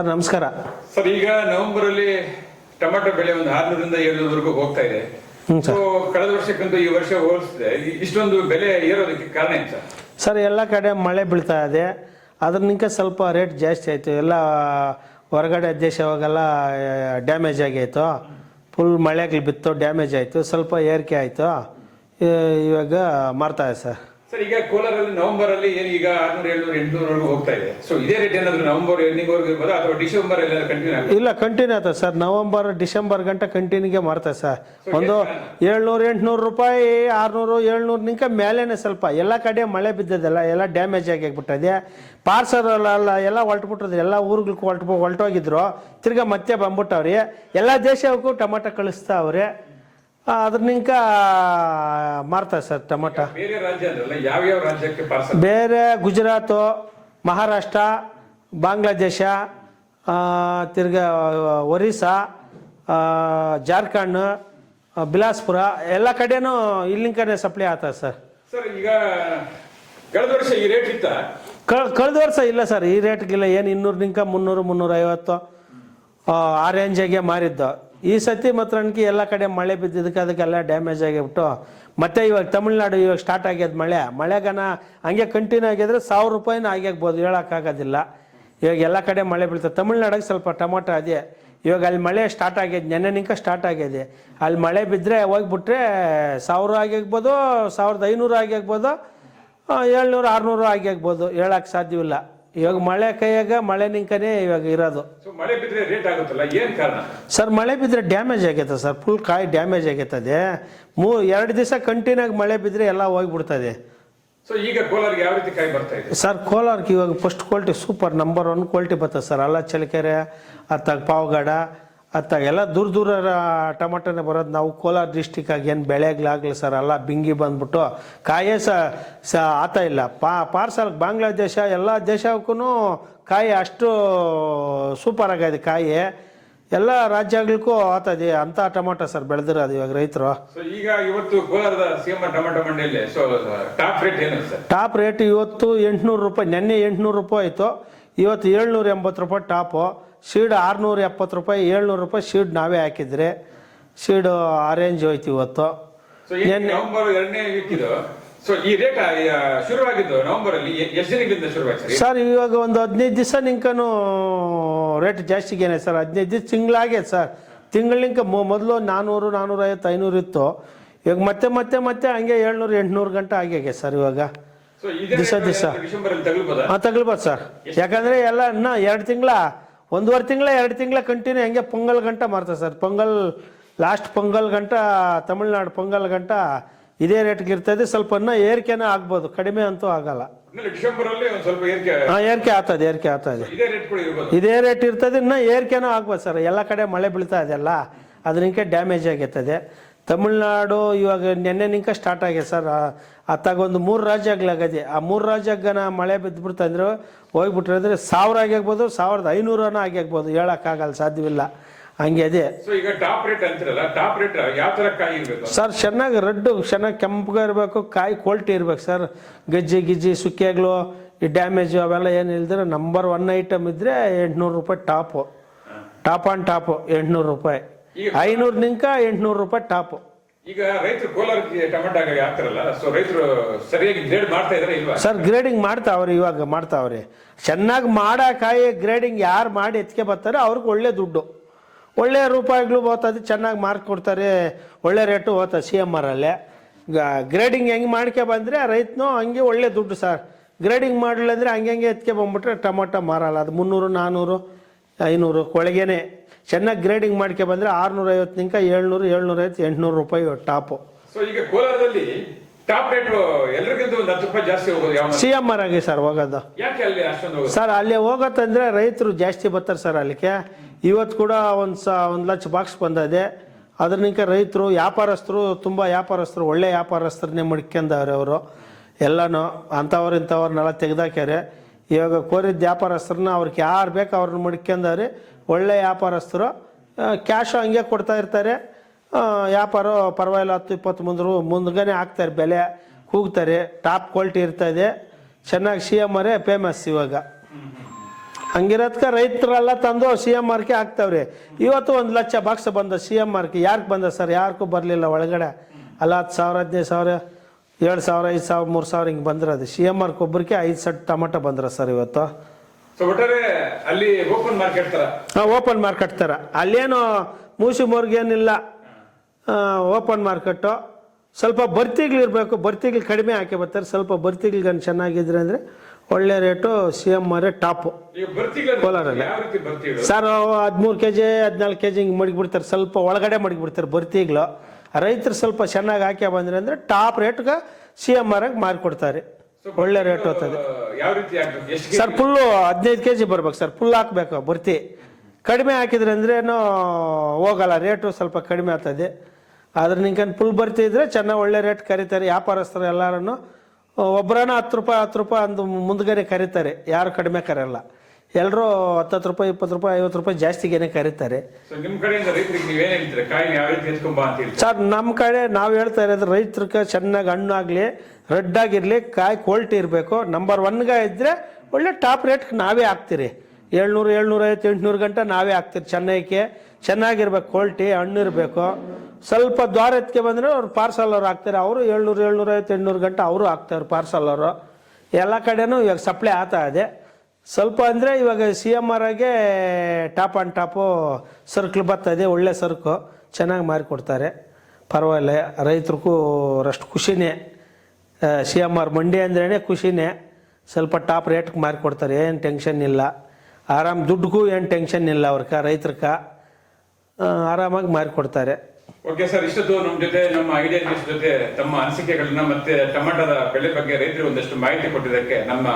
Sir ನಮಸ್ಕಾರ. Sir ಈಗ November ಅಲ್ಲಿ ಟೊಮೆಟೊ ಬೆಳೆ ಒಂದು ಆರ್ನೂರಿಂದ ಏಳ್ನೂರವರೆಗೂ ಹೋಗ್ತಾ ಇದೆ. ಸೊ ಕಳೆದ ವರ್ಷಕ್ಕಿಂತ ಈ ವರ್ಷ ಹೋಲಿಸಿದೆ ಇಷ್ಟೊಂದು ಬೆಲೆ ಏರೋದಕ್ಕೆ ಕಾರಣ ಏನು ಸರ್? ಸರ್ ಎಲ್ಲ ಕಡೆ ಮಳೆ ಬೀಳ್ತಾ ಇದೆ. ಅದರಿಂದ ಸ್ವಲ್ಪ ರೇಟ್ ಜಾಸ್ತಿ ಆಯಿತು. ಎಲ್ಲ ಹೊರಗಡೆ ದೇಶವಾಗೆಲ್ಲ ಡ್ಯಾಮೇಜ್ ಆಗೈತು. ಫುಲ್ ಮಳೆಗೆ ಬಿತ್ತು ಡ್ಯಾಮೇಜ್ ಆಯಿತು. ಸ್ವಲ್ಪ ಏರಿಕೆ ಆಯಿತು. ಇವಾಗ ಮಾರ್ತಾ ಇದೆ ಸರ್. ಸರ್ ಈಗ ಕೋಲಾರಲ್ಲಿ ನವೆಂಬರ್ ಅಲ್ಲಿ ಏನು ಈಗ ಆರ್ನೂರ ಏಳ್ನೂರ ಎಂಟುನೂರವರೆಗೂ ಹೋಗ್ತಾ ಇದೆ. ಸೊ ಇದೇ ರೇಟ್ ಏನಾದ್ರು ನವೆಂಬರ್ ಎಂಡಿಂಗ್ ವರೆಗೂ ಇರ್ಬೋದಾ? ಅಥವಾ ಡಿಸೆಂಬರ್ ಎಲ್ಲ ಕಂಟಿನ್ಯೂ ಆಗುತ್ತೆ ಇಲ್ಲ ಕಂಟಿನ್ಯೂ ಆಗ್ತದೆ ಸರ್. ನವಂಬರ್ ಡಿಸೆಂಬರ್ ಗಂಟೆ ಕಂಟಿನ್ಯೂಗೆ ಮಾಡ್ತಾರೆ ಸರ್. ಒಂದು ಏಳ್ನೂರು ಎಂಟುನೂರು ರೂಪಾಯಿ ಆರುನೂರು ಏಳ್ನೂರು ನಿಂಕ ಮೇಲೇನೆ ಸ್ವಲ್ಪ. ಎಲ್ಲ ಕಡೆ ಮಳೆ ಬಿದ್ದದಲ್ಲ ಎಲ್ಲ ಡ್ಯಾಮೇಜ್ ಆಗಿ ಆಗ್ಬಿಟ್ಟದೆ ಪಾರ್ಸಲ್ ಅಲ್ಲ ಎಲ್ಲ ಹೊಲ್ಟ್ಬಿಟ್ಟದೆ ಎಲ್ಲ ಊರುಗಳಿಗೆ ಹೊಲ್ಟ್ ಹೊಲ್ಟೋಗಿದ್ರು ತಿರ್ಗಾ ಮತ್ತೆ ಬಂದ್ಬಿಟ್ಟವ್ರಿ. ಎಲ್ಲ ದೇಶಕ್ಕೂ ಟೊಮೆಟೊ ಕಳಿಸ್ತಾವ್ರೆ. ಅದ್ರ ನಿಂಕ ಮಾರ್ತಾರೆ ಸರ್ ಟೊಮೊಟೊ. ಬೇರೆ ರಾಜ್ಯ ಅಂದ್ರಲ್ಲ ಯಾವ್ಯಾವ ರಾಜ್ಯಕ್ಕೆ ಪಾರ್ಸಲ್? ಬೇರೆ ಗುಜರಾತು ಮಹಾರಾಷ್ಟ್ರ ಬಾಂಗ್ಲಾದೇಶ ತಿರ್ಗ ಒರಿಸ್ಸಾ ಜಾರ್ಖಂಡ್ ಬಿಲಾಸ್ಪುರ ಎಲ್ಲ ಕಡೆನೂ ಇಲ್ಲಿಂಕನೇ ಸಪ್ಲೈ ಆಗ್ತದೆ ಸರ್. ಸರ್ ಈಗ ಕಳೆದ ವರ್ಷ ಈ ರೇಟ್ ಇತ್ತ? ಕಳ್ ಕಳೆದ ವರ್ಷ ಇಲ್ಲ ಸರ್ ಈ ರೇಟ್ಗಿಲ್ಲ ಏನು ಇನ್ನೂರು ನಿಂಕ ಮುನ್ನೂರು ಮುನ್ನೂರೈವತ್ತು ಆ, ಆ ರೇಂಜಿಗೆ ಮಾರಿದ್ದು. ಈ ಸತಿ ಅನ್ಕಿ ಎಲ್ಲ ಕಡೆ ಮಳೆ ಬಿದ್ದಿದ್ದಕ್ಕೆ ಅದಕ್ಕೆಲ್ಲ ಡ್ಯಾಮೇಜ್ ಆಗಿಬಿಟ್ಟು, ಮತ್ತೆ ಇವಾಗ ತಮಿಳ್ನಾಡು ಇವಾಗ ಸ್ಟಾರ್ಟ್ ಆಗ್ಯದ ಮಳೆ. ಮಳೆಗನ ಹಂಗೆ ಕಂಟಿನ್ಯೂ ಆಗಿದ್ರೆ ಸಾವಿರ ರೂಪಾಯಿನ ಆಗ್ಯಾಗ್ಬೋದು ಹೇಳೋಕ್ಕಾಗೋದಿಲ್ಲ. ಇವಾಗ ಎಲ್ಲ ಕಡೆ ಮಳೆ ಬೀಳ್ತದೆ. ತಮಿಳ್ನಾಡಿಗೆ ಸ್ವಲ್ಪ ಟೊಮೊಟೊ ಅದೇ. ಇವಾಗ ಅಲ್ಲಿ ಮಳೆ ಸ್ಟಾರ್ಟ್ ಆಗ್ಯದ, ನೆನ್ನೆ ನಿಂಕ ಸ್ಟಾರ್ಟ್ ಆಗ್ಯದೆ. ಅಲ್ಲಿ ಮಳೆ ಬಿದ್ದರೆ ಹೋಗ್ಬಿಟ್ರೆ ಸಾವಿರ ಆಗ್ಯಾಗ್ಬೋದು ಸಾವಿರದ ಐನೂರು ಆಗ್ಯಾಗ್ಬೋದು ಏಳ್ನೂರು, ಆರುನೂರು ಆಗ್ಯಾಗ್ಬೋದು ಹೇಳಕ್ಕೆ ಸಾಧ್ಯವಿಲ್ಲ. ಇವಾಗ ಮಳೆ ಕೈಯಾಗ ಮಳೆ ನಿಂಕನೇ ಇವಾಗ ಇರೋದು. ಮಳೆ ಬಿದ್ರೆ ರೇಟ್ ಆಗುತ್ತಲ್ಲ? ಏನು ಕಾರಣ? ಸರ್ ಮಳೆ ಬಿದ್ದರೆ ಡ್ಯಾಮೇಜ್ ಆಗೈತೆ ಸರ್ ಫುಲ್ ಕಾಯಿ ಡ್ಯಾಮೇಜ್ ಆಗೈತದೆ. ಮೂ ಎರಡು ದಿವಸ ಕಂಟಿನ್ಯೂ ಮಳೆ ಬಿದ್ದರೆ ಎಲ್ಲ ಹೋಗ್ಬಿಡ್ತದೆ. ಸೊ ಈಗ ಕೋಲಾರ್ಗೆ ಯಾವ ರೀತಿ ಕಾಯಿ ಬರ್ತಾ ಇದೆ? ಸರ್ ಕೋಲಾರಕ್ಕೆ ಇವಾಗ first quality super number one quality ಬರ್ತದೆ ಸರ್ ಅಲ್ಲ ಚಳ್ಳಕೆರೆ ಅತ್ತಾಗ ಪಾವಗಡ ಅತ್ತಾಗ ಎಲ್ಲ ದೂರ ದೂರ ಟೊಮಟೊನೇ ಬರೋದು. ನಾವು ಕೋಲಾರ ಡಿಸ್ಟಿಕ್ ಆಗಿ ಏನು ಬೆಳೆಗಳಾಗಲಿ ಸರ್ ಎಲ್ಲ ಬಿಂಗಿ ಬಂದ್ಬಿಟ್ಟು ಕಾಯೇ ಸ ಸ ಆತ ಇಲ್ಲ. ಪಾ ಪಾರ್ಸಲ್ ಬಾಂಗ್ಲಾದೇಶ ಎಲ್ಲ ದೇಶಕ್ಕೂ ಕಾಯಿ ಅಷ್ಟು ಸೂಪರ್ ಆಗಿದೆ ಕಾಯಿ. ಎಲ್ಲ ರಾಜ್ಯಗಳಿಗೂ ಆತದೆ ಅಂತ ಟೊಮೊಟೊ ಸರ್ ಬೆಳೆದಿರೋದು ಇವಾಗ ರೈತರು. ಈಗ ಇವತ್ತು ಕೋಲಾರದ ಸಿಎಂ ಟೊಮೊಟೊ ಮಂಡಿಯಲ್ಲಿ ಟಾಪ್ ರೇಟ್ ಏನು ಸರ್? ಟಾಪ್ ರೇಟ್ ಇವತ್ತು ಎಂಟುನೂರು ರೂಪಾಯಿ ನೆನ್ನೆ ಎಂಟುನೂರು ರೂಪಾಯಿ ಆಯಿತು. ಇವತ್ತು ಏಳ್ನೂರ ಎಂಬತ್ತು ರೂಪಾಯಿ ಟಾಪು ಶೀಡ್ ಆರುನೂರ ಎಪ್ಪತ್ತು ರೂಪಾಯಿ ಏಳ್ನೂರು ರೂಪಾಯಿ ಸೀಡ್ ನಾವೇ ಹಾಕಿದ್ರೆ ಶೀಡು ಆರೆಂಜ್ ಹೋಯ್ತು ಇವತ್ತು. ಸೊ ಈ ನವೆಂಬರ್ ಎರಡನೇ ವೀಕ್ ಇದು ಸೊ ಈ ರೇಟ್ ಶುರುವಾಗಿದ್ದು ನವೆಂಬರ್ ಅಲ್ಲಿ ಎ- ಎಷ್ಟು ದಿನಗಳಿಂದ ಶುರುವಾಯ್ತು ಸರ್? ಇವಾಗ ಒಂದು ಹದಿನೈದು ದಿವಸ ನಿಂಕನು ರೇಟ್ ಜಾಸ್ತಿಗೇನೆ ಸರ್. ಹದಿನೈದು ದಿವಸ ತಿಂಗಳಾಗೆ ಸರ್. ತಿಂಗಳಿಂಕ ಮೊದಲು ನಾನ್ನೂರು ನಾನ್ನೂರೈವತ್ತು ಐನೂರು ಇತ್ತು. ಇವಾಗ ಮತ್ತೆ ಮತ್ತೆ ಮತ್ತೆ ಹಂಗೆ ಏಳ್ನೂರು ಎಂಟುನೂರು ಗಂಟೆ ಆಗ್ಯಾಗೆ ಸರ್ ಇವಾಗ. ಸೊ ಇದೇ ದಿವ್ಸ ದಿವ್ಸ. ಡಿಸೆಂಬರ್ ಅಲ್ಲಿ ತಗಲ್ಬೋದಾ ಹಾಂ ತಗೊಳ್ಬೋದು ಸರ್. ಯಾಕಂದರೆ ಎಲ್ಲ ಇನ್ನೂ ಎರಡು ತಿಂಗಳ ಒಂದೂವರೆ ತಿಂಗಳ ಎರಡು ತಿಂಗಳ ಕಂಟಿನ್ಯೂ ಹಂಗೆ ಪೊಂಗಲ್ ಗಂಟ ಮಾಡ್ತಾರೆ ಸರ್. ಪೊಂಗಲ್ ಲಾಸ್ಟ್ ಪೊಂಗಲ್ ಗಂಟ ತಮಿಳ್ನಾಡು ಪೊಂಗಲ್ ಗಂಟ ಇದೇ ರೇಟ್ಗೆ ಇರ್ತದೆ. ಸ್ವಲ್ಪ ಇನ್ನೂ ಏರಿಕೆನೇ ಆಗ್ಬೋದು. ಕಡಿಮೆ ಅಂತೂ ಆಗಲ್ಲ. ಹಾಂ ಏರಿಕೆ ಆಗ್ತದೆ ಏರಿಕೆ ಆಗ್ತದೆ. ಇದೇ ರೇಟ್ ಇರ್ತದೆ. ಇನ್ನೂ ಏರಿಕೆನೂ ಆಗ್ಬೋದು ಸರ್. ಎಲ್ಲ ಕಡೆ ಮಳೆ ಬೀಳ್ತಾ ಇದೆಯಲ್ಲ ಅದರಿಂದ ಡ್ಯಾಮೇಜ್ ಆಗೈತದೆ ತಮಿಳ್ನಾಡು ಇವಾಗ ನೆನ್ನೆ ನಿಂಕ ಸ್ಟಾರ್ಟ್ ಆಗಿದೆ ಸರ್. ಅತ್ತಾಗ ಒಂದು ಮೂರು ರಾಜ್ಯಗಳಾಗದೆ ಆ ಮೂರು ರಾಜ್ಯಗನ ಮಳೆ ಬಿದ್ದುಬಿಡ್ತು ಅಂದ್ರೆ ಹೋಗ್ಬಿಟ್ರೆ ಅಂದರೆ ಸಾವಿರ ಆಗ್ಯಾಗ್ಬೋದು ಸಾವಿರದ ಐನೂರನ ಆಗ್ಯಾಗ್ಬೋದು ಹೇಳೋಕ್ಕಾಗಲ್ಲ ಸಾಧ್ಯವಿಲ್ಲ. ಹಂಗೆ ಅದೇ. ಸೊ ಈಗ ಟಾಪ್ ರೇಟ್ ಅಂತಿರಲ್ಲ ಟಾಪ್ ರೇಟ್ ಯಾವ ತರ ಕಾಯಿ ಇರ್ಬೇಕು? ಸರ್ ಚೆನ್ನಾಗಿ ರೆಡ್ಡು ಚೆನ್ನಾಗಿ ಕೆಂಪಗೆ ಇರಬೇಕು ಕಾಯಿ ಕ್ವಾಲ್ಟಿ ಇರ್ಬೇಕು ಸರ್. ಗಜ್ಜಿ ಗಿಜ್ಜಿ ಸುಕ್ಕಿಯಾಗ್ಲು ಈ ಡ್ಯಾಮೇಜು ಅವೆಲ್ಲ ಏನು ಇಲ್ದಿರ ನಂಬರ್ ಒನ್ ಐಟಮ್ ಇದ್ದರೆ ಎಂಟುನೂರು ರೂಪಾಯಿ ಟಾಪು ಟಾಪ್ ಆನ್ ಟಾಪು ಎಂಟುನೂರು ರೂಪಾಯಿ. ಈಗ- ಐನೂರು ನಿಂಕ ಎಂಟುನೂರು ರೂಪಾಯಿ ಟಾಪು. ಈಗ ರೈತರು ಕೋಲಾರ ಟೊಮೆಟೊ ಹಾಕ್ತಾರಲ್ಲ ಸೊ ರೈತರು ಸರಿಯಾಗಿ ಗ್ರೇಡ್ ಮಾಡ್ತಾ ಇದ್ರೆ ಇಲ್ವಾ? ಸರ್ ಗ್ರೇಡಿಂಗ್ ಮಾಡ್ತಾವ್ರಿ ಇವಾಗ ಮಾಡ್ತಾವ್ರಿ. ಚೆನ್ನಾಗಿ ಮಾಡಕಾಯಿ ಗ್ರೇಡಿಂಗ್ ಯಾರು ಮಾಡಿ ಎತ್ಕೆ ಬರ್ತಾರೆ ಅವ್ರಿಗೆ ಒಳ್ಳೆ ದುಡ್ಡು. ಒಳ್ಳೆ ರೂಪಾಯಿಗಳು ಹೋಗ್ತದೆ ಚೆನ್ನಾಗಿ ಮಾರ್ಕ್ ಕೊಡ್ತಾರೆ ಒಳ್ಳೆ ರೇಟು ಹೋಗ್ತದೆ ಸಿ ಎಂ ಆರಲ್ಲೇ ಅಲ್ಲೇ. ಗ್ರೇಡಿಂಗ್ ಹೆಂಗೆ ಮಾಡ್ಕೆ ಬಂದರೆ ರೈತನು ಹಂಗೆ ಒಳ್ಳೆ ದುಡ್ಡು ಸರ್ ಗ್ರೇಡಿಂಗ್ ಮಾಡಲಿಲ್ಲ ಅಂದರೆ ಹಂಗೆ ಹಂಗೆ ಎತ್ಕೆ ಬಂದ್ಬಿಟ್ರೆ ಟೊಮೊಟೊ ಮಾರಲ್ಲ ಅದು ಮುನ್ನೂರು ನಾನ್ನೂರು ಐನೂರು ಕೊಳಗೇನೆ. ಚೆನ್ನಾಗಿ ಗ್ರೇಡಿಂಗ್ ಮಾಡ್ಕೆ ಬಂದರೆ ಆರುನೂರೈವತ್ತು ನಿಂಕ ಏಳ್ನೂರು ಏಳ್ನೂರೈವತ್ತು ಎಂಟುನೂರು ರೂಪಾಯಿ ಟಾಪು. ಸೊ ಈಗ ಕೋಲಾರದಲ್ಲಿ ಟಾಪ್ ರೇಟ್ ಎಲ್ರಿಗಿಂತ ಒಂದು ಹತ್ತು ರೂಪಾಯಿ ಜಾಸ್ತಿ ಹೋಗೋದು ಯಾವ ಸಿ ಎಂ ಆರ್ ಆಗಿ ಸರ್ ಹೋಗೋದು. ಯಾಕೆ ಅಲ್ಲಿ ಅಷ್ಟೊಂದು ಹೋಗೋದು? ಸರ್ ಅಲ್ಲಿ ಹೋಗತ್ತಂದ್ರೆ ರೈತರು ಜಾಸ್ತಿ ಬರ್ತಾರೆ ಸರ್ ಅಲ್ಲಿಗೆ ಇವತ್ತು ಕೂಡ ಒಂದು ಸ ಒಂದು ಲಕ್ಷ ಬಾಕ್ಸ್ ಬಂದಿದೆ. ಅದ್ರನಿಂಕ ರೈತರು ವ್ಯಾಪಾರಸ್ಥರು ತುಂಬ ವ್ಯಾಪಾರಸ್ಥರು ಒಳ್ಳೆ ವ್ಯಾಪಾರಸ್ಥರನ್ನೇ ಮಡ್ಕೊಂಡವ್ರೆ ಅವರು. ಎಲ್ಲನೂ ಅಂಥವ್ರು ಇಂಥವ್ರನ್ನೆಲ್ಲ ತೆಗ್ದಾಕ್ಯಾರೆ. ಇವಾಗ ಕೋರಿದ ವ್ಯಾಪಾರಸ್ಥರನ್ನ ಅವ್ರಿಗೆ ಯಾರು ಬೇಕು ಅವ್ರನ್ನ ಮಡ್ಕೊಂಡವ್ರೆ ಒಳ್ಳೆ ವ್ಯಾಪಾರಸ್ಥರು ಕ್ಯಾಶು ಹಂಗೆ ಕೊಡ್ತಾ ಇರ್ತಾರೆ. ವ್ಯಾಪಾರ ಪರವಾಗಿಲ್ಲ, ಹತ್ತು ಇಪ್ಪತ್ತು ಮುಂದ್ರು ಮುಂದ್ಗನೆ ಹಾಕ್ತಾರೆ, ಬೆಲೆ ಕೂಗ್ತಾರೆ ಟಾಪ್ ಕ್ವಾಲಿಟಿ ಇರ್ತದೆ ಚೆನ್ನಾಗಿ ಸಿ ಎಂ ಆರೇ ಫೇಮಸ್ ಇವಾಗ. ಹಂಗಿರೋದ್ಕ ರೈತರೆಲ್ಲ ತಂದು ಸಿ ಎಂ ಆರ್ಕೆ ಹಾಕ್ತಾವ್ರಿ. ಇವತ್ತು ಒಂದು ಲಕ್ಷ ಬಾಕ್ಸ್ ಬಂದ ಸಿ ಎಂ ಆರ್ಕೆ ಯಾರಿಗೆ ಬಂದ ಸರ್? ಯಾರಿಗೂ ಬರಲಿಲ್ಲ ಒಳಗಡೆ. ಅಲ್ಲ, ಹತ್ತು ಸಾವಿರ, ಹದಿನೈದು ಸಾವಿರ, ಏಳು ಸಾವಿರ, ಐದು ಸಾವಿರ, ಮೂರು ಸಾವಿರ ಹಿಂಗೆ ಬಂದಿರೋದು ಸಿ ಎಂ ಆರ್ಗೆ ಒಬ್ಬರಿಗೆ ಐದು ಸೆಟ್ ಟೊಮಟೊ ಬಂದ್ರೆ ಸರ್ ಇವತ್ತು. ಸೊ ಒಟ್ಟಾರೆ ಅಲ್ಲಿ ಓಪನ್ ಮಾರ್ಕೆಟ್ ತರ ಓಪನ್ ಮಾರ್ಕೆಟ್ ಥರ ಅಲ್ಲೇನು ಮೂಸಿ ಏನಿಲ್ಲ ಓಪನ್ ಮಾರ್ಕೆಟು ಸ್ವಲ್ಪ ಬರ್ತಿಗಳು ಇರಬೇಕು ಬರ್ತಿಗ್ಳು ಕಡಿಮೆ ಹಾಕಿ ಬರ್ತಾರೆ. ಸ್ವಲ್ಪ ಬರ್ತಿಗ್ಳಿಗನ್ ಚೆನ್ನಾಗಿದ್ರೆ ಅಂದರೆ ಒಳ್ಳೆ rate C M R top ಕೋಲಾರಲ್ಲಿ. ಸರ್ ಹದಿಮೂರು ಕೆ ಜಿ ಹದಿನಾಲ್ಕು ಕೆ ಜಿ ಹಿಂಗೆ ಮಡಗಿಬಿಡ್ತಾರೆ. ಸ್ವಲ್ಪ ಒಳಗಡೆ ಮಡಗಿಬಿಡ್ತಾರೆ ಬರ್ತಿಗಳು. ರೈತರು ಸ್ವಲ್ಪ ಚೆನ್ನಾಗಿ ಹಾಕಿ ಬಂದ್ರೆ ಅಂದರೆ ಟಾಪ್ ರೇಟ್ಗೆ ಸಿ ಎಂ ಆರಾಗಿ ಮಾರಿಕೊಡ್ತಾರೆ. ಒಳ್ಳೆ ರೇಟ್ ಹೋಗ್ತದೆ. ಯಾವ ರೀತಿ ಆಗ್ತದೆ? ಎಷ್ಟು ಸರ್ ಫುಲ್ಲು ಹದಿನೈದು ಕೆ ಜಿ ಬರ್ಬೇಕು ಸರ್. ಫುಲ್ ಹಾಕ್ಬೇಕು ಬರ್ತಿ. ಕಡಿಮೆ ಹಾಕಿದ್ರೆ ಅಂದ್ರೇನು ಹೋಗಲ್ಲ. ರೇಟು ಸ್ವಲ್ಪ ಕಡಿಮೆ ಆಗ್ತದೆ. ಆದ್ರೆ ನಿಂಗೆ ಫುಲ್ ಬರ್ತಿ ಇದ್ರೆ ಚೆನ್ನಾಗಿ ಒಳ್ಳೆ ರೇಟ್ ಕರೀತಾರೆ. ವ್ಯಾಪಾರಸ್ಥರು ಎಲ್ಲರನ್ನು ಒಬ್ಬರನ್ನ ಹತ್ತು ರೂಪಾಯಿ ಹತ್ತು ರೂಪಾಯಿ ಅಂದು ಮುಂದ್ಗಡೆ ಕರೀತಾರೆ. ಯಾರು ಕಡಿಮೆ ಕರೆಯಲ್ಲ ಎಲ್ಲರೂ ಹತ್ತತ್ತು ರೂಪಾಯಿ ಇಪ್ಪತ್ತು ರೂಪಾಯಿ ಐವತ್ತು ರೂಪಾಯಿ ಜಾಸ್ತಿಗೇನೆ ಕರೀತಾರೆ. ಸೊ ನಿಮ್ ಕಡೆಯಿಂದ ರೈತರಿಗೆ ನೀವೇನ್ ಹೇಳ್ತೀರಾ? ಕಾಯಿ ಯಾವ ರೀತಿ ಎತ್ಕೊಂಬ ಅಂತ ಹೇಳ್ತೀರಾ? ಸರ್ ನಮ್ಮ ಕಡೆ ನಾವು ಹೇಳ್ತಾ ಇರೋದು ರೈತರಿಗೆ ಚೆನ್ನಾಗಿ ಹಣ್ಣು ಆಗಲಿ ರೆಡ್ ಆಗಿರಲಿ, ಕಾಯಿ ಕ್ವಾಲಿಟಿ ಇರಬೇಕು. ನಂಬರ್ ಒನ್ಗೆ ಇದ್ದರೆ ಒಳ್ಳೆ ಟಾಪ್ ರೇಟ್ಗೆ ನಾವೇ ಹಾಕ್ತೀರಿ. ಏಳ್ನೂರು ಐವತ್ತು, ಎಂಟುನೂರು ಗಂಟೆ ನಾವೇ ಹಾಕ್ತೀರಿ ಚೆನ್ನೈಗೆ. ಚೆನ್ನಾಗಿರ್ಬೇಕು, ಕ್ವಾಲಿಟಿ, ಹಣ್ಣು ಇರಬೇಕು. ಸ್ವಲ್ಪ ದ್ವಾರ ಎತ್ಕೆ ಬಂದರೆ ಅವ್ರು ಪಾರ್ಸಲ್ ಅವ್ರು ಹಾಕ್ತಾರೆ. ಅವರು ಏಳ್ನೂರು ಏಳ್ನೂರೈವತ್ತು ಎಂಟುನೂರು ಗಂಟೆ ಅವರು ಹಾಕ್ತಾರೆ ಪಾರ್ಸಲ್ ಅವರು. ಎಲ್ಲ ಕಡೆನೂ ಇವಾಗ ಸಪ್ಲೈ ಆಗ್ತಾ ಇದೆ. ಸ್ವಲ್ಪ ಅಂದರೆ ಇವಾಗ ಸಿ ಎಂ ಆರ್ ಆಗೆ ಟಾಪ್ ಆ್ಯಂಡ್ ಟಾಪು ಸರ್ಕ್ಲ್ ಇದೆ. ಒಳ್ಳೆ ಸರ್ಕು ಚೆನ್ನಾಗಿ ಮಾರಿಕೊಡ್ತಾರೆ ಪರವಾಗಿಲ್ಲ, ರೈತರಿಗೂ ಅಷ್ಟು ಖುಷಿನೇ. ಸಿ ಎಂ ಆರ್ ಮಂಡಿ ಅಂದ್ರೇ ಖುಷಿನೇ. ಸ್ವಲ್ಪ ಟಾಪ್ ರೇಟ್ಗೆ ಮಾರಿಕೊಡ್ತಾರೆ ಏನು ಟೆನ್ಷನ್ ಇಲ್ಲ. ಆರಾಮ್ ದುಡ್ಡಿಗೂ ಏನು ಟೆನ್ಷನ್ ಇಲ್ಲ ಅವ್ರಕ ರೈತರಕ. ಆರಾಮಾಗಿ ಮಾರಿಕೊಡ್ತಾರೆ ಓಕೆ ಸರ್ ಇಷ್ಟೊತ್ತು ನಮ್ಮ ಜೊತೆ ನಮ್ಮ ಐಡಿಯಾ ನ್ಯೂಸ್ ಜೊತೆ ತಮ್ಮ ಅನಿಸಿಕೆಗಳನ್ನ ಮತ್ತೆ ಟೊಮೆಟೊದ ಬೆಳೆ ಬಗ್ಗೆ ರೈತರಿಗೆ ಒಂದಷ್ಟು ಮಾಹಿತಿ ಕೊಟ್ಟಿದ್ದಕ್ಕೆ ನಮ್ಮ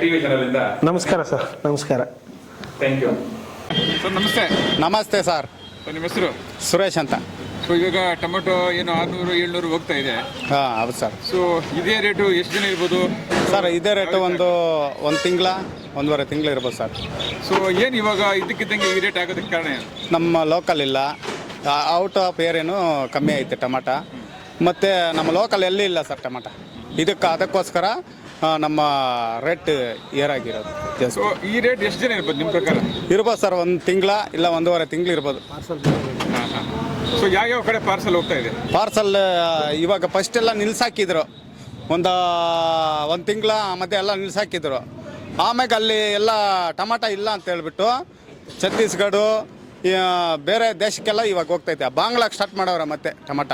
ಟಿವಿ ಚಾನಲ್ ಇಂದ ನಮಸ್ಕಾರ ಸರ್ ನಮಸ್ಕಾರ. Thank you. ಸರ್ ನಮಸ್ತೆ. ನಮಸ್ತೆ ಸರ್. ಸರ್ ನಿಮ್ಮ ಹೆಸರು? ಸುರೇಶ್ ಅಂತ. ಸೊ ಇವಾಗ ಟೊಮೆಟೊ ಏನು ಆರ್ನೂರು ಏಳ್ನೂರು ಹೋಗ್ತಾ ಇದೆ. ಹಾಂ ಹೌದು ಸರ್. ಸೊ ಇದೇ ರೇಟು ಎಷ್ಟು ದಿನ ಇರ್ಬೋದು? ಸರ್ ಇದೇ ರೇಟು ಒಂದು ಒಂದು ತಿಂಗಳ ಒಂದೂವರೆ ತಿಂಗಳು ಇರ್ಬೋದು ಸರ್. ಸೊ ಏನು ಇವಾಗ ಇದಕ್ಕಿದ್ದಂಗೆ ಈ ರೇಟ್ ಆಗೋದಕ್ಕೆ ಕಾರಣ ಏನು? ನಮ್ಮ ಲೋಕಲ್ ಇಲ್ಲ. ಔಟ್ ಆಫ್ ಏರಿಯಾನು ಕಮ್ಮಿ ಐತೆ ಟೊಮಾಟ. ಮತ್ತು ನಮ್ಮ ಲೋಕಲ್ ಎಲ್ಲಿ ಇಲ್ಲ ಸರ್ ಟೊಮಾಟ. ಇದಕ್ಕೆ ಅದಕ್ಕೋಸ್ಕರ ಆ, ನಮ್ಮ ರೇಟ್ ಏರಾಗಿರೋದು ಆಗಿರೋದು. ಸೊ ಈ ರೇಟ್ ಎಷ್ಟು ದಿನ ಇರ್ಬೋದು ನಿಮ್ಮ ಪ್ರಕಾರ? ಇರ್ಬೋದು ಸರ್ ಒಂದು ತಿಂಗಳ ಇಲ್ಲ ಒಂದೂವರೆ ತಿಂಗಳು ಇರ್ಬೋದು. ಹಾಂ ಹಾಂ. ಸೊ ಯಾವ್ಯಾವ ಕಡೆ ಪಾರ್ಸಲ್ ಹೋಗ್ತಾ ಇದೆ? ಪಾರ್ಸಲ್ ಇವಾಗ ಫಸ್ಟ್ ಎಲ್ಲ ನಿಲ್ಸಾಕಿದ್ರು. ಒಂದು ಒಂದು ತಿಂಗಳ ಮತ್ತೆ ಎಲ್ಲ ನಿಲ್ಸಾಕಿದ್ರು. ಆಮ್ಯಾಗ ಅಲ್ಲಿ ಎಲ್ಲ ಟಮಾಟ ಇಲ್ಲ ಅಂತ ಹೇಳ್ಬಿಟ್ಟು ಛತ್ತೀಸ್ಗಢ ಬೇರೆ ದೇಶಕ್ಕೆಲ್ಲ ಇವಾಗ ಹೋಗ್ತೈತೆ. ಬಾಂಗ್ಲಾಕ್ ಸ್ಟಾರ್ಟ್ ಮಾಡವ್ರೆ ಮತ್ತೆ ಟಮಾಟ.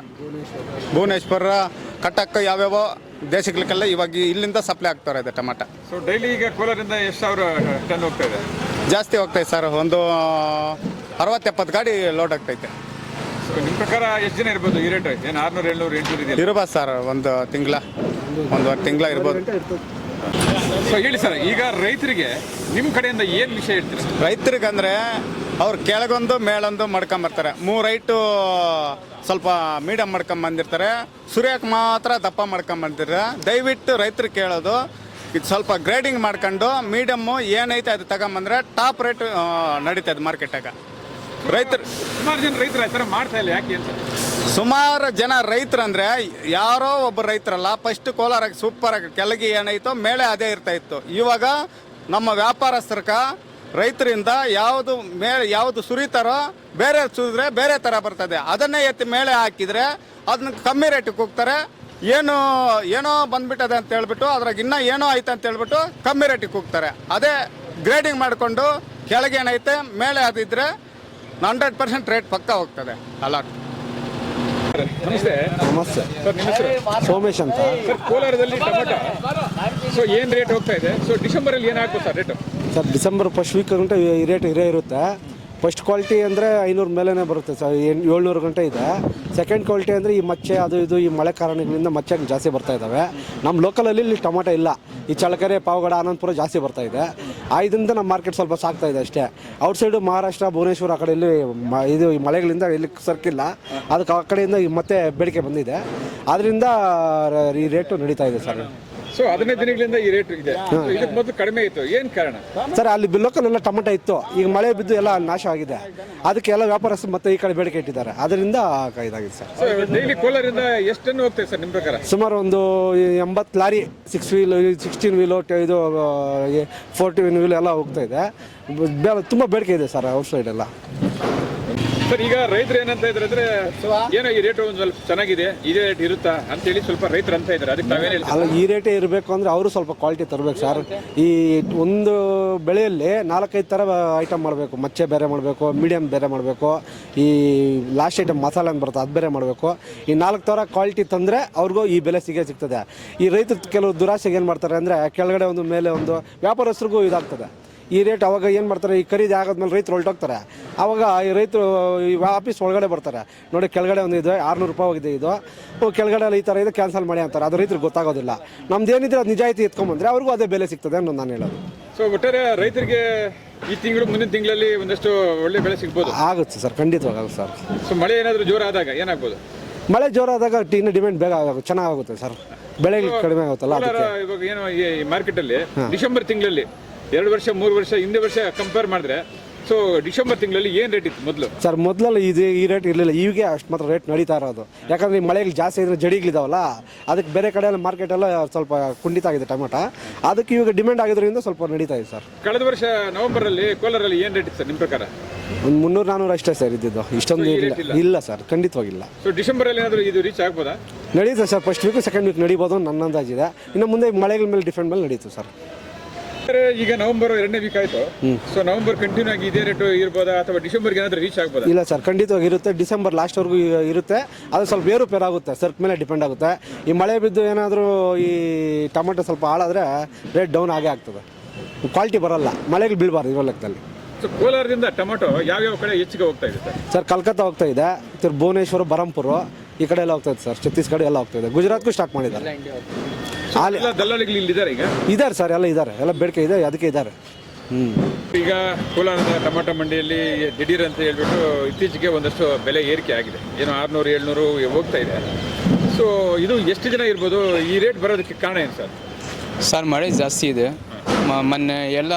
ಭುವನೇಶ್ವರ ಕಟಕ್ ಯಾವ್ಯಾವ ದೇಶಗಳಿಗೆಲ್ಲ ಇವಾಗ ಇಲ್ಲಿಂದ ಸಪ್ಲೈ ಆಗ್ತಾರೆ ಇದೆ ಟಮಾಟ. ಸೊ ಡೈಲಿ ಈಗ ಕೋಲಾರಿಂದ ಎಷ್ಟು ಸಾವಿರ ಟನ್ ಹೋಗ್ತಾ ಇದೆ? ಜಾಸ್ತಿ ಹೋಗ್ತೈತೆ ಸರ್ ಒಂದು ಅರವತ್ತೆಪ್ಪತ್ತು ಗಾಡಿ ಲೋಡ್ ಆಗ್ತೈತೆ. ನಿಮ್ಮ ಪ್ರಕಾರ ಎಷ್ಟು ಜನ ಇರ್ಬೋದು? ಈ ರೇಟ್ ಏನು ಆರ್ನೂರು ಏಳ್ನೂರು ಎಂಟುನೂರು ಇದೆಯಲ್ಲ? ಇರ್ಬೋದು ಸರ್ ಒಂದು ತಿಂಗಳ ಒಂದುವರೆ ತಿಂಗಳ ಇರ್ಬೋದು. ಸೊ ಹೇಳಿ ಸರ್ ಈಗ ರೈತರಿಗೆ ನಿಮ್ಮ ಕಡೆಯಿಂದ ಏನು ವಿಷಯ ಹೇಳ್ತೀರಾ? ರೈತರಿಗಂದ್ರೆ ಅವ್ರು ಕೆಳಗೊಂದು ಮೇಳೊಂದು ಮಾಡ್ಕೊಂಬರ್ತಾರೆ. ಮೂರು ರೈಟು ಸ್ವಲ್ಪ ಮೀಡಿಯಮ್ ಮಾಡ್ಕೊಂಬಂದಿರ್ತಾರೆ. ಸೂರ್ಯಕ್ಕೆ ಮಾತ್ರ ದಪ್ಪ ಮಾಡ್ಕೊಂಬಂದಿರ್ತಾರೆ. ದಯವಿಟ್ಟು ರೈತರು ಕೇಳೋದು ಇದು ಸ್ವಲ್ಪ ಗ್ರೇಡಿಂಗ್ ಮಾಡ್ಕೊಂಡು ಮೀಡಿಯಮ್ಮು ಏನೈತೆ ಅದು ತಗೊಂಬಂದ್ರೆ ಟಾಪ್ ರೇಟ್ ನಡೀತದೆ ಮಾರ್ಕೆಟಾಗ ರೈತರು ಸುಮಾರು ಜನ ರೈತರು ಥರ ಮಾಡ್ತಾ ಇಲ್ಲ ಯಾಕೆ ಅಂತ? ಸುಮಾರು ಜನ ರೈತರಂದ್ರೆ ಯಾರೋ ಒಬ್ಬ ರೈತರಲ್ಲ ಫಸ್ಟ್ ಕೋಲಾರ ಸೂಪರ್ ಆಗಿ ಕೆಳಗೆ ಏನೈತೋ ಮೇಳೆ ಅದೇ ಇರ್ತಾ ಇತ್ತು. ಇವಾಗ ನಮ್ಮ ವ್ಯಾಪಾರಸ್ಥರ್ಕ ರೈತರಿಂದ ಯಾವುದು ಮೇಲೆ ಯಾವುದು ಸುರಿತಾರೋ ಬೇರೆ ಸುರಿದ್ರೆ ಬೇರೆ ಥರ ಬರ್ತದೆ. ಅದನ್ನೇ ಎತ್ತಿ ಮೇಳೆ ಹಾಕಿದ್ರೆ ಅದನ್ನ ಕಮ್ಮಿ ರೇಟಿಗೆ ಕೂಗ್ತಾರೆ. ಏನು ಏನೋ ಬಂದ್ಬಿಟ್ಟದೆ ಅಂತ ಹೇಳ್ಬಿಟ್ಟು ಅದ್ರಾಗ ಇನ್ನೂ ಏನೋ ಐತೆ ಅಂತ ಹೇಳ್ಬಿಟ್ಟು ಕಮ್ಮಿ ರೇಟಿಗೆ ಕೂಗ್ತಾರೆ. ಅದೇ ಗ್ರೇಡಿಂಗ್ ಮಾಡಿಕೊಂಡು ಕೆಳಗೆ ಏನೈತೆ ಮೇಲೆ ಅದಿದ್ರೆ ಹಂಡ್ರೆಡ್ ಪರ್ಸೆಂಟ್ ರೇಟ್ ಪಕ್ಕ ಹೋಗ್ತದೆ. ಅಲಾಟ್ ನಮಸ್ತೆ. ನಮಸ್ತೆ. ಸರ್ ನಿಮ್ಮ ಹೆಸರು? ಸೋಮೇಶ್ ಅಂತ. ಸರ್ ಕೋಲಾರದಲ್ಲಿ ಟೊಮೆಟೊ. ಸೊ ಏನು ರೇಟ್ ಹೋಗ್ತಾ ಇದೆ? ಸೊ ಡಿಸೆಂಬರಲ್ಲಿ ಏನು sir rate? Sir December first week ಗಂಟೆ ಈ ರೇಟ್ ಇರೇ ಇರುತ್ತೆ. ಫಸ್ಟ್ ಕ್ವಾಲಿಟಿ ಅಂದರೆ ಐನೂರು ಮೇಲೇ ಬರುತ್ತೆ ಸರ್ ಏಳ್ನೂರು ಗಂಟೆ ಇದೆ. ಸೆಕೆಂಡ್ ಕ್ವಾಲಿಟಿ ಅಂದರೆ ಈ ಮಚ್ಚೆ ಅದು ಇದು ಈ ಮಳೆ ಕಾರಣಗಳಿಂದ ಮಚ್ಚೆ ಜಾಸ್ತಿ ಬರ್ತಾ ಇದ್ದಾವೆ ನಮ್ಮ ಲೋಕಲಲ್ಲಿ ಇಲ್ಲಿ ಟೊಮೆಟೊ ಇಲ್ಲ. ಈ ಚಳಕೆರೆ ಪಾವಗಡ ಆನಂದಪುರ ಜಾಸ್ತಿ ಬರ್ತಾ ಇದೆ. ಆ ಇದರಿಂದ ನಮ್ಮ ಮಾರ್ಕೆಟ್ ಸ್ವಲ್ಪ ಸಾಕ್ತಾ ಇದೆ ಅಷ್ಟೇ. ಔಟ್ಸೈಡು ಮಹಾರಾಷ್ಟ್ರ, ಭುವನೇಶ್ವರ ಆ ಕಡೆ ಇದು ಈ ಮಳೆಗಳಿಂದ ಇಲ್ಲಿ ಸರ್ಕಿಲ್ಲ. ಅದಕ್ಕೆ ಆ ಕಡೆಯಿಂದ ಮತ್ತೆ ಬೇಡಿಕೆ ಬಂದಿದೆ. ಆದ್ದರಿಂದ ಈ ರೇಟು ನಡೀತಾ ಇದೆ ಸರ್. ಸೊ ಹದಿನೈದು ದಿನಗಳಿಂದ ಈ ರೇಟ್ ಇದೆ. ಇದಕ್ಕೆ ಮೊದಲು ಕಡಿಮೆ ಇತ್ತು. ಏನು ಕಾರಣ? ಸರ್ ಅಲ್ಲಿ ಲೋಕಲ್ ಎಲ್ಲ ಟೊಮೆಟೊ ಇತ್ತು. ಈಗ ಮಳೆ ಬಿದ್ದು ಎಲ್ಲ ನಾಶ ಆಗಿದೆ. ಅದಕ್ಕೆ ಎಲ್ಲ ವ್ಯಾಪಾರಸ್ಥರು ಮತ್ತೆ ಈ ಕಡೆ ಬೇಡಿಕೆ ಇಟ್ಟಿದ್ದಾರೆ. ಅದರಿಂದ ಇದಾಗಿದೆ ಸರ್. ಸೊ ಡೈಲಿ ಕೋಲಾರಿಂದ ಎಷ್ಟು ಟನ್ ಹೋಗ್ತದೆ ಸರ್ ನಿಮ್ಮ ಪ್ರಕಾರ? ಸುಮಾರು ಒಂದು ಎಂಬತ್ತು lorry six wheel sixteen wheel ಇದು ಫೋರ್ಟೀನ್ ವೀಲ್ ಎಲ್ಲ ಹೋಗ್ತಾ ಇದೆ. ತುಂಬಾ ತುಂಬ ಬೇಡಿಕೆ ಇದೆ ಸರ್ ಔಟ್ ಸೈಡ್ ಎಲ್ಲ. ಸರ್ ಈಗ ರೈತರು ಏನಂತ ಇದ್ರೆ ಅಂದ್ರೆ ಏನೋ ಈ ರೇಟ್ ಒಂದು ಸ್ವಲ್ಪ ಚೆನ್ನಾಗಿದೆ, ಇದೇ ರೇಟ್ ಇರುತ್ತಾ ಅಂತ ಹೇಳಿ ಸ್ವಲ್ಪ ರೈತರು ಅಂತ ಇದ್ದಾರೆ. ಅದಕ್ಕೆ ಹೇಳ್ತೀವಿ ಅಲ್ಲ, ಈ ರೇಟೇ ಇರಬೇಕು ಅಂದರೆ ಅವರು ಸ್ವಲ್ಪ ಕ್ವಾಲಿಟಿ ತರಬೇಕು ಸರ್ ಈ ಒಂದು ಬೆಳೆಯಲ್ಲಿ ನಾಲ್ಕೈದು ಥರ ಐಟಮ್ ಮಾಡಬೇಕು. ಮಚ್ಚೆ ಬೇರೆ ಮಾಡಬೇಕು ಮೀಡಿಯಮ್ ಬೇರೆ ಮಾಡಬೇಕು, ಈ ಲಾಸ್ಟ್ ಐಟಮ್ ಮಸಾಲೆ ಅಂತ ಬರುತ್ತೆ, ಅದು ಬೇರೆ ಮಾಡಬೇಕು. ಈ ನಾಲ್ಕು ಥರ ಕ್ವಾಲಿಟಿ ತಂದರೆ ಅವ್ರಿಗೂ ಈ ಬೆಲೆ ಸಿಗೇ ಸಿಗ್ತದೆ. ಈ ರೈತರು ಕೆಲವು ದುರಾಸೆಗೆ ಏನು ಮಾಡ್ತಾರೆ ಅಂದರೆ ಕೆಳಗಡೆ ಒಂದು, ಮೇಲೆ ಒಂದು ವ್ಯಾಪಾರಸ್ಥರಿಗೂ ಇದಾಗ್ತದೆ. ಈ ರೇಟ್ ಅವಾಗ ಏನು ಮಾಡ್ತಾರೆ? ಈ ಖರೀದಿ ಆಗೋದ್ಮೇಲೆ ರೈತರು ಹೊರಟೋಗ್ತಾರೆ. ಅವಾಗ ಈ ರೈತರು ಈ ಆಫೀಸ್ ಒಳಗಡೆ ಬರ್ತಾರೆ. ನೋಡಿ ಕೆಳಗಡೆ ಒಂದು ಇದು ಆರುನೂರು ರೂಪಾಯಿ ಹೋಗಿದೆ ಇದು. ಕೆಳಗಡೆ ಈ ಥರ ಇದೆ ಕ್ಯಾನ್ಸಲ್ ಮಾಡಿ ಅಂತಾರೆ. ಅದು ರೈತರಿಗೆ ಗೊತ್ತಾಗೋದಿಲ್ಲ. ನಮ್ದು ಏನಿದ್ರೆ ಅದು ನಿಜಾಯಿತಿ ಎತ್ಕೊಂಬಂದ್ರೆ ಅವ್ರಿಗೂ ಅದೇ ಬೆಲೆ ಸಿಗ್ತದೆ ಅನ್ನೋದು ನಾನು ಹೇಳೋದು. ಸೊ ಒಟ್ಟಾರೆ ರೈತರಿಗೆ ಈ ತಿಂಗಳು ಮುಂದಿನ ತಿಂಗಳಲ್ಲಿ ಒಂದಷ್ಟು ಒಳ್ಳೆ ಬೆಳೆ ಸಿಗ್ಬೋದು? ಆಗುತ್ತೆ ಸರ್ ಖಂಡಿತವಾಗಿ ಆಗುತ್ತೆ ಸರ್. ಸೊ ಮಳೆ ಏನಾದರೂ ಜೋರ ಆದಾಗ ಏನಾಗ್ಬೋದು? ಮಳೆ ಜೋರಾದಾಗ ಟೀನ ಡಿಮ್ಯಾಂಡ್ ಬೇಗ ಆಗುತ್ತೆ ಚೆನ್ನಾಗುತ್ತೆ ಸರ್. ಬೆಳೆಗಳು ಕಡಿಮೆ ಆಗುತ್ತಲ್ಲ ಅದಕ್ಕೆ. ಇವಾಗ ಏನು ಈ ಮಾರ್ಕೆಟ್ ಅಲ್ಲಿ ಡಿಸೆಂಬರ್ ತಿಂಗಳಲ್ಲಿ ಎರಡು ವರ್ಷ ಮೂರು ವರ್ಷ ಹಿಂದೆ ವರ್ಷ ಕಂಪೇರ್ ಮಾಡಿದ್ರೆ ಸೊ ಡಿಸೆಂಬರ್ ತಿಂಗಳಲ್ಲಿ ಏನ್ ರೇಟ್ ಇತ್ತು ಮೊದಲು? ಸರ್ ಮೊದಲೆಲ್ಲ ಇದು ಈ ರೇಟ್ ಇರಲಿಲ್ಲ. ಈಗ ಅಷ್ಟು ಮಾತ್ರ ರೇಟ್ ನಡೀತಾ ಇರೋದು. ಯಾಕಂದ್ರೆ ಈ ಮಳೆಗಳು ಜಾಸ್ತಿ ಇದ್ರೆ ಜಡಿಗಳಿದಾವಲ್ಲ ಅದಕ್ಕೆ ಬೇರೆ ಕಡೆ ಎಲ್ಲ ಮಾರ್ಕೆಟ್ ಎಲ್ಲ ಸ್ವಲ್ಪ ಕುಂಡಿತ ಆಗಿದೆ ಟೊಮೆಟೊ. ಅದಕ್ಕೆ ಇವಾಗ ಡಿಮ್ಯಾಂಡ್ ಆಗಿದ್ರಿಂದ ಸ್ವಲ್ಪ ನಡೀತಾ ಇದೆ ಸರ್. ಕಳೆದ ವರ್ಷ ನವೆಂಬರ್ ಅಲ್ಲಿ ಕೋಲಾರಲ್ಲಿ ಏನ್ ರೇಟ್ ಇತ್ತು ಸರ್ ನಿಮ್ಮ ಪ್ರಕಾರ? ಒಂದು ಮುನ್ನೂರು ನಾನೂರು ಅಷ್ಟೇ ಸರ್ ಇದ್ದಿದ್ದು. ಇಷ್ಟೊಂದು ಇಲ್ಲ ಇಲ್ಲ? ಸರ್ ಖಂಡಿತವಾಗಿಲ್ಲ. ಸೊ ಡಿಸೆಂಬರ್ ಅಲ್ಲಿ ಏನಾದರೂ ಇದು ರೀಚ್ ಆಗ್ಬೋದಾ? ನಡೀತದೆ sir first week second week ನಡೀಬೋದು ನನ್ನ ಅಂದಾಜಿದೆ ಇನ್ನು ಮುಂದೆ ಮಳೆಗಳ ಮೇಲೆ ಡಿಫೆಂಡ್ ಮೇಲೆ ನಡೀತು ಸರ್, ಈಗ ನವೆಂಬರ್ ಎರಡನೇ ವೀಕ್ ಆಯ್ತು. ಸೊ ನವೆಂಬರ್ ಕಂಟಿನ್ಯೂ ಆಗಿ ಇದೇ ರೇಟ್ ಇರ್ಬೋದಾ ಅಥವಾ ಡಿಸೆಂಬರ್ಗೆ ಏನಾದರೂ ರೀಚ್ ಆಗ್ಬೋದಾ? ಇಲ್ಲ ಸರ್ ಖಂಡಿತವಾಗಿ ಇರುತ್ತೆ. ಡಿಸೆಂಬರ್ ಲಾಸ್ಟ್ವರೆಗೂ ಇರುತ್ತೆ. ಅದು ಸ್ವಲ್ಪ ಏರುಪೇರು ಆಗುತ್ತೆ. ಸರ್ಕ್ ಮೇಲೆ ಡಿಪೆಂಡ್ ಆಗುತ್ತೆ. ಈ ಮಳೆ ಬಿದ್ದು ಏನಾದರೂ ಈ ಟೊಮೆಟೊ ಸ್ವಲ್ಪ ಹಾಳಾದರೆ ರೇಟ್ ಡೌನ್ ಆಗೇ ಆಗ್ತದೆ. ಕ್ವಾಲಿಟಿ ಬರಲ್ಲ. ಮಳೆಗೆ ಬೀಳಬಾರ್ದು ಇರೋ ಲೆಕ್ಕದಲ್ಲಿ. ಕೋಲಾರದಿಂದ ಟೊಮೆಟೊ ಯಾವ್ಯಾವ ಕಡೆ ಹೆಚ್ಚಿಗೆ ಹೋಗ್ತಾ ಇದೆ ಸರ್? ಸರ್ ಕಲ್ಕತ್ತಾ ಹೋಗ್ತಾ ಇದೆ. ತಿರು ಭುವನೇಶ್ವರ ಬರಂಪುರ ಈ ಕಡೆ ಎಲ್ಲ ಹೋಗ್ತಾ ಇದೆ ಸರ್. ಛತ್ತೀಸ್ಗಢ ಎಲ್ಲ ಹೋಗ್ತಾ ಇದೆ. ಗುಜರಾತ್ಗೂ ಸ್ಟಾರ್ಟ್ ಮಾಡಿದ್ದಾರೆ. ಅಲ್ಲಿ ದಲ್ಲಾಳಿಗಳು ಇಲ್ಲಿದ್ದಾರೆ ಈಗ? ಇದ್ದಾರೆ ಸರ್ ಎಲ್ಲ ಇದಾರೆ ಎಲ್ಲ ಬೇಡಿಕೆ ಇದೆ ಅದಕ್ಕೆ ಇದ್ದಾರೆ. ಹ್ಞೂ ಈಗ ಕೋಲಾರದ ಟೊಮಾಟೊ ಮಂಡಿಯಲ್ಲಿ ದಿಢೀರ್ ಅಂತ ಹೇಳ್ಬಿಟ್ಟು ಇತ್ತೀಚೆಗೆ ಒಂದಷ್ಟು ಬೆಲೆ ಏರಿಕೆ ಆಗಿದೆ. ಏನು ಆರುನೂರು ಏಳ್ನೂರು ಹೋಗ್ತಾ ಇದೆ. ಸೊ ಇದು ಎಷ್ಟು ಜನ ಇರ್ಬೋದು? ಈ ರೇಟ್ ಬರೋದಕ್ಕೆ ಕಾರಣ ಏನು ಸರ್? ಸರ್ ಮಳೆ ಜಾಸ್ತಿ ಇದೆ. ಮ- ಮೊನ್ನೆ ಎಲ್ಲ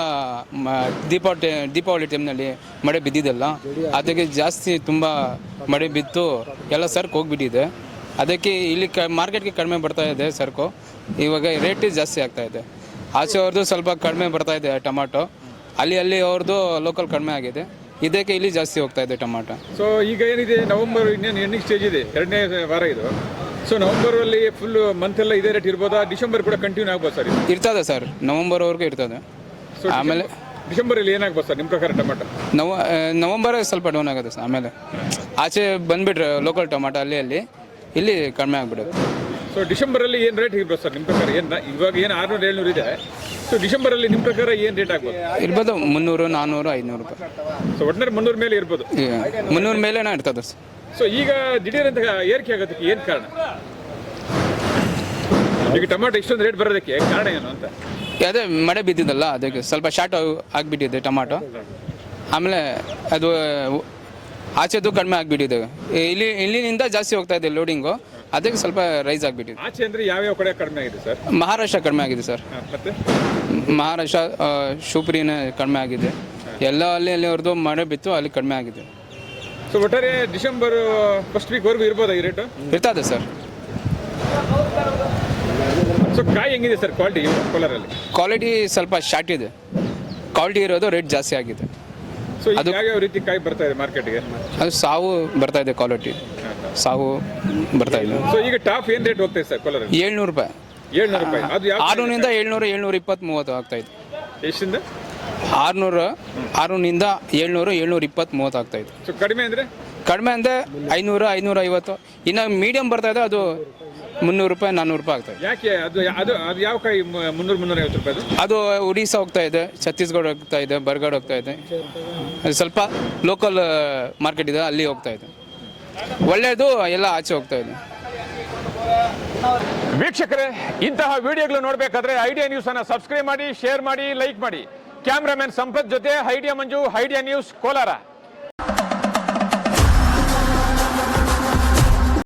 ಮ- ದೀಪಾವಳಿ ದೀಪಾವಳಿ ಟೈಮ್ನಲ್ಲಿ ಮಳೆ ಬಿದ್ದಿದ್ದಲ್ಲ. ಅದಕ್ಕೆ ಜಾಸ್ತಿ ತುಂಬ ಮಳೆ ಬಿದ್ದು ಎಲ್ಲ ಸರ್ಕ್ ಹೋಗ್ಬಿಟ್ಟಿದೆ. ಅದಕ್ಕೆ ಇಲ್ಲಿ ಕ ಮಾರ್ಕೆಟ್ಗೆ ಕಡಿಮೆ ಬರ್ತಾ ಇದೆ ಸರ್ಕು. ಇವಾಗ ರೇಟ್ ಜಾಸ್ತಿ ಆಗ್ತಾ ಇದೆ. ಆಚೆ ಅವ್ರದ್ದು ಸ್ವಲ್ಪ ಕಡಿಮೆ ಬರ್ತಾ ಇದೆ ಟೊಮಾಟೊ ಅಲ್ಲಿ ಅಲ್ಲಿ ಅವ್ರದ್ದು ಲೋಕಲ್ ಕಡಿಮೆ ಆಗಿದೆ. ಇದಕ್ಕೆ ಇಲ್ಲಿ ಜಾಸ್ತಿ ಹೋಗ್ತಾ ಇದೆ ಟೊಮಾಟೊ ಸೊ ಈಗ ಏನಿದೆ ನವೆಂಬರ್ ಇನ್ನೇನು ಎಂಡಿಂಗ್ ಸ್ಟೇಜ್ ಇದೆ? ಎರಡನೇ ವಾರ ಇದು. ಸೊ ನವೆಂಬರಲ್ಲಿ ಫುಲ್ ಮಂತ್ ಎಲ್ಲ ಇದೇ ರೇಟ್ ಇರ್ಬೋದಾ? ಡಿಸೆಂಬರ್ ಕೂಡ ಕಂಟಿನ್ಯೂ ಆಗ್ಬೋದು ಸರ್ ಇರ್ತದೆ ಸರ್ ನವಂಬರ್ವರೆಗೂ ಇರ್ತದೆ. ಆಮೇಲೆ ಆಮೇಲೆ ಡಿಸೆಂಬರಲ್ಲಿ ಏನಾಗ್ಬೋದು ಸರ್ ನಿಮ್ಮ ಪ್ರಕಾರ ಟೊಮಾಟೊ ನವ ನವಂಬರ್ ಸ್ವಲ್ಪ ಡೌನ್ ಆಗುತ್ತೆ ಸರ್ ಆಮೇಲೆ. ಆಚೆ ಬಂದ್ಬಿಟ್ರೆ ಲೋಕಲ್ ಟೊಮಾಟೊ ಅಲ್ಲಿ ಅಲ್ಲಿ. ಇಲ್ಲಿ ಕಡಿಮೆ ಆಗಿಬಿಡುತ್ತೆ ಸೊ ಡಿಸೆಂಬರಲ್ಲಿ ಏನು ರೇಟ್ ಇರ್ಬೋದು ಸರ್ ನಿಮ್ಮ ಪ್ರಕಾರ ಏನು ಇವಾಗ ಏನು ಆರುನೂರು ಏಳ್ನೂರು ಇದೆ. ಸೊ ಡಿಸೆಂಬರಲ್ಲಿ ನಿಮ್ಮ ಪ್ರಕಾರ ಏನು ರೇಟ್ ಆಗ್ಬೋದು? ಇರ್ಬೋದು ಮುನ್ನೂರು ನಾನ್ನೂರು ಐನೂರು ರೂಪಾಯಿ. ಸೊ ಒಟ್ಟಿನ ಮುನ್ನೂರು ಮೇಲೆ ಇರ್ಬೋದು. ಮುನ್ನೂರು ಮೇಲೇನ ಇರ್ತದೆ ಸರ್ ಸೊ ಈಗ ದಿಢೀರ್ ಅಂತ ಏರಿಕೆ ಆಗೋದಕ್ಕೆ ಏನು ಕಾರಣ? ಈಗ ಟೊಮಾಟೊ ಇಷ್ಟೊಂದು ರೇಟ್ ಬರೋದಕ್ಕೆ ಕಾರಣ ಏನು ಅಂತ? ಅದೇ ಮಳೆ ಬಿದ್ದಿದ್ದಲ್ಲ ಅದಕ್ಕೆ ಸ್ವಲ್ಪ ಶಾರ್ಟ್ ಆಗಿಬಿಟ್ಟಿದೆ ಟೊಮಾಟೊ. ಆಮೇಲೆ ಅದು ಆಚೆದು ಕಡಿಮೆ ಆಗಿಬಿಟ್ಟಿದೆ. ಇಲ್ಲಿ ಇಲ್ಲಿನಿಂದ ಜಾಸ್ತಿ ಹೋಗ್ತಾ ಇದೆ ಲೋಡಿಂಗು ಅದಕ್ಕೆ ಸ್ವಲ್ಪ ರೈಸ್ ಆಗಿಬಿಟ್ಟಿದೆ. ಆಚೆ ಅಂದ್ರೆ ಯಾವ್ಯಾವ ಕಡೆ ಕಡಿಮೆ ಆಗಿದೆ ಸರ್? ಮಹಾರಾಷ್ಟ್ರ ಕಡಿಮೆ ಆಗಿದೆ ಸರ್. ಮತ್ತೆ? ಮಹಾರಾಷ್ಟ್ರ ಶುಪ್ರಿನ ಶಿವಪುರಿನ ಕಡಿಮೆ ಆಗಿದೆ. ಎಲ್ಲ ಅಲ್ಲಿ ಅಲ್ಲಿ ಅವ್ರದ್ದು ಮಳೆ ಬಿತ್ತು ಅಲ್ಲಿ ಕಡಿಮೆ ಆಗಿದೆ. ಸೊ ಒಟ್ಟಾರೆ ಡಿಸೆಂಬರ್ ಫಸ್ಟ್ ವೀಕ್ ವೀಕ್ವರೆಗೂ ಇರ್ಬೋದಾ ಈ ರೇಟು ಇರ್ತದೆ ಸರ್. ಸೊ ಕಾಯಿ ಹೆಂಗಿದೆ ಸರ್ ಕ್ವಾಲಿಟಿ ಕೋಲಾರಲ್ಲಿ? ಕ್ವಾಲಿಟಿ ಸ್ವಲ್ಪ ಶಾರ್ಟ್ ಇದೆ. ಕ್ವಾಲಿಟಿ ಇರೋದು ರೇಟ್ ಜಾಸ್ತಿ ಆಗಿದೆ. ಸೊ ಅದು ಯಾವ ರೀತಿ ಕಾಯಿ ಬರ್ತಾ ಇದೆ ಮಾರ್ಕೆಟ್ಗೆ ಅದು ಸಾವು ಬರ್ತಾ ಇದೆ ಕ್ವಾಲಿಟಿ ಸಾವು ಬರ್ತಾ ಇದೆ. ಸೊ ಈಗ ಟಾಪ್ ಏನ್ ರೇಟ್ ಹೋಗ್ತಾ ಇದೆ ಸರ್ ಕೋಲಾರ ಏಳ್ನೂರು ರೂಪಾಯಿ. ಏಳ್ನೂರು ರೂಪಾಯಿ. ಅದು ಯಾವ ಆರುನೂರಿಂದ ಏಳ್ನೂರು ಏಳ್ನೂರ ಇಪ್ಪತ್ತು ಮೂವತ್ತು ಆಗ್ತಾ ಇದೆ. ಎಷ್ಟಿಂದ? ಆರುನೂರು ಆರುನೂರಿಂದ ಏಳ್ನೂರು ಏಳ್ನೂರ ಇಪ್ಪತ್ತು ಮೂವತ್ತು ಆಗ್ತಾ ಇದೆ. ಸೊ ಕಡಿಮೆ ಅಂದ್ರೆ? ಕಡಿಮೆ ಅಂದರೆ ಐನೂರು ಐನೂರ ಐವತ್ತು ಇನ್ನು ಮೀಡಿಯಮ್ ಬರ್ತಾ ಇದೆ ಅದು ಮುನ್ನೂರು ರೂಪಾಯಿ ನಾನ್ನೂರು ರೂಪಾಯಿ ಆಗ್ತದೆ. ಯಾಕೆ ಅದು ಅದು ಅದು ಯಾವ ಕೈ ಮುನ್ನೂರು ಮುನ್ನೂರ ಐವತ್ತು ರೂಪಾಯಿ ಅದು? ಅದು ಒಡಿಶಾ ಹೋಗ್ತಾ ಇದೆ ಛತ್ತೀಸ್ಗಢ ಹೋಗ್ತಾ ಇದೆ ಬರ್ಗಡ್ ಹೋಗ್ತಾ ಇದೆ. ಅದು ಸ್ವಲ್ಪ ಲೋಕಲ್ ಮಾರ್ಕೆಟ್ ಇದೆ ಅಲ್ಲಿ ಹೋಗ್ತಾ ಇದೆ. ಒಳ್ಳೆಯದು ಎಲ್ಲ ಆಚೆ ಹೋಗ್ತಾ ಇದೆ. ವೀಕ್ಷಕರೇ ಇಂತಹ ವಿಡಿಯೋಗಳು ನೋಡಬೇಕಾದ್ರೆ ಐಡಿಯಾ ನ್ಯೂಸ್ ಅನ್ನ ಸಬ್ಸ್ಕ್ರೈಬ್ ಮಾಡಿ ಶೇರ್ ಮಾಡಿ ಲೈಕ್ ಮಾಡಿ. ಕ್ಯಾಮ್ರಾಮನ್ ಸಂಪತ್ ಜೊತೆ Idea Manju Idea News Kolar.